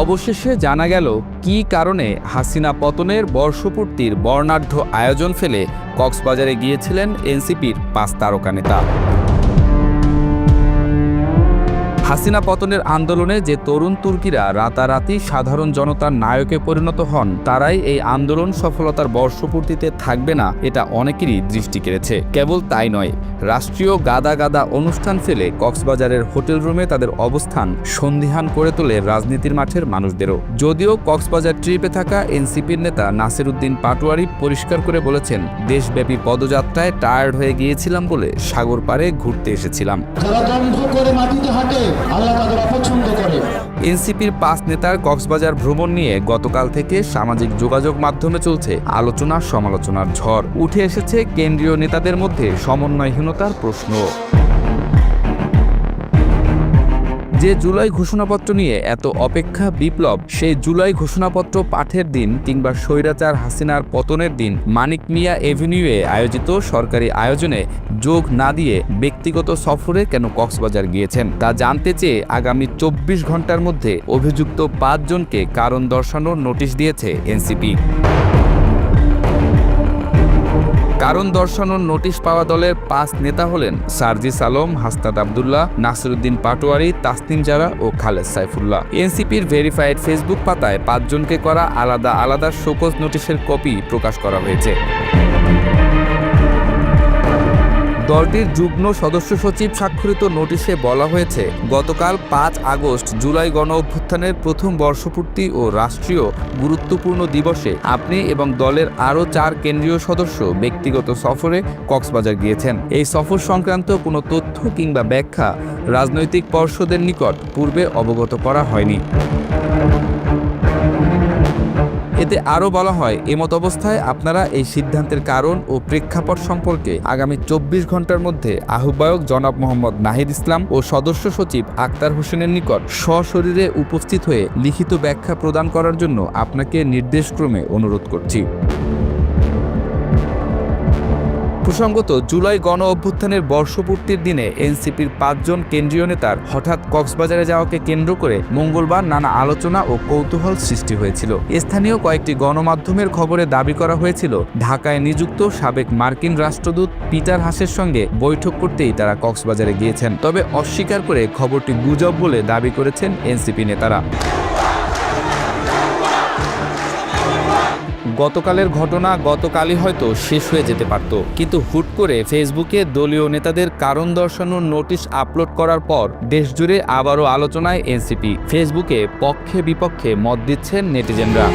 অবশেষে জানা গেল কি কারণে হাসিনা পতনের বর্ষপূর্তির বর্ণাঢ্য আয়োজন ফেলে কক্সবাজারে গিয়েছিলেন এনসিপির পাঁচ তারকা নেতা। হাসিনা পতনের আন্দোলনে যে তরুণ তুর্কিরা রাতারাতি সাধারণ জনতার নায়কে পরিণত হন, তারাই এই আন্দোলন সফলতার বর্ষপূর্তিতে থাকবে না, এটা অনেকেরই দৃষ্টি কেড়েছে। কেবল তাই নয়, রাষ্ট্রীয় গাদা গাদা অনুষ্ঠান ফেলে কক্সবাজারের হোটেল রুমে তাদের অবস্থান সন্দিহান করে তোলে রাজনীতির মাঠের মানুষদেরও। যদিও কক্সবাজার ট্রিপে থাকা এনসিপির নেতা নাসির উদ্দিন পাটোয়ারি পরিষ্কার করে বলেছেন, দেশব্যাপী পদযাত্রায় টায়ার্ড হয়ে গিয়েছিলাম বলে সাগর পাড়ে ঘুরতে এসেছিলাম। যারা করে মাটিতে হাঁটে আল্লাহ তাদের অপছন্দ করে। এনসিপির পাঁচ নেতার কক্সবাজার ভ্রমণ নিয়ে গতকাল থেকে সামাজিক যোগাযোগ মাধ্যমে চলছে আলোচনা সমালোচনার ঝড়। উঠে এসেছে কেন্দ্রীয় নেতাদের মধ্যে সমন্বয়হীনতার প্রশ্ন। যে জুলাই ঘোষণাপত্র নিয়ে এত অপেক্ষা বিপ্লব সেই জুলাই ঘোষণাপত্র পাঠের দিন কিংবা স্বৈরাচার হাসিনার পতনের দিন মানিক মিয়া এভিনিউয়ে আয়োজিত সরকারি আয়োজনে যোগ না দিয়ে ব্যক্তিগত সফরে কেন কক্সবাজার গিয়েছেন? তা জানতে চেয়ে আগামী চব্বিশ ঘণ্টার মধ্যে অভিযুক্ত পাঁচজনকে কারণ দর্শানোর নোটিশ দিয়েছে এনসিপি। কারণ দর্শানোর নোটিশ পাওয়া দলের পাঁচ নেতা হলেন সার্জিস আলম, হাস্তাদ আবদুল্লাহ, নাসিরুদ্দিন পাটোয়ারি, তাসনিম জারা ও খালেদ সাইফুল্লাহ। এনসিপির ভেরিফাইড ফেসবুক পাতায় পাঁচজনকে করা আলাদা আলাদা শোকজ নোটিশের কপি প্রকাশ করা হয়েছে। দলটির যুগ্ম সদস্য সচিব স্বাক্ষরিত নোটিশে বলা হয়েছে, গতকাল পাঁচ আগস্ট জুলাই গণ অভ্যুত্থানের প্রথম বর্ষপূর্তি ও রাষ্ট্রীয় গুরুত্বপূর্ণ দিবসে আপনি এবং দলের আরও চার কেন্দ্রীয় সদস্য ব্যক্তিগত সফরে কক্সবাজার গিয়েছেন। এই সফর সংক্রান্ত কোনো তথ্য কিংবা ব্যাখ্যা রাজনৈতিক পর্ষদের নিকট পূর্বে অবগত করা হয়নি। এতে আরও বলা হয় এমত অবস্থায় আপনারা এই সিদ্ধান্তের কারণ ও প্রেক্ষাপট সম্পর্কে আগামী চব্বিশ ঘণ্টার মধ্যে আহ্বায়ক জনাব মোহাম্মদ নাহিদ ইসলাম ও সদস্য সচিব আক্তার হোসেনের নিকট সশরীরে উপস্থিত হয়ে লিখিত ব্যাখ্যা প্রদান করার জন্য আপনাকে নির্দেশক্রমে অনুরোধ করছি। প্রসঙ্গত, জুলাই গণ অভ্যুত্থানের বর্ষপূর্তির দিনে এনসিপির পাঁচজন কেন্দ্রীয় নেতার হঠাৎ কক্সবাজারে যাওয়াকে কেন্দ্র করে মঙ্গলবার নানা আলোচনা ও কৌতূহল সৃষ্টি হয়েছিল। স্থানীয় কয়েকটি গণমাধ্যমের খবরে দাবি করা হয়েছিল, ঢাকায় নিযুক্ত সাবেক মার্কিন রাষ্ট্রদূত পিটার হাসের সঙ্গে বৈঠক করতেই তারা কক্সবাজারে গিয়েছেন। তবে অস্বীকার করে খবরটি গুজব বলে দাবি করেছেন এনসিপি নেতারা। গতকালের ঘটনা গতকালই হয়তো শেষ হয়ে যেতে পারত। কিন্তু হুট করে ফেসবুকে দলীয় নেতাদের কারণ দর্শানোর নোটিশ আপলোড করার পর দেশজুড়ে আবারও আলোচনায় এনসিপি। ফেসবুকে পক্ষে বিপক্ষে মত দিচ্ছেন নেটিজেনরা।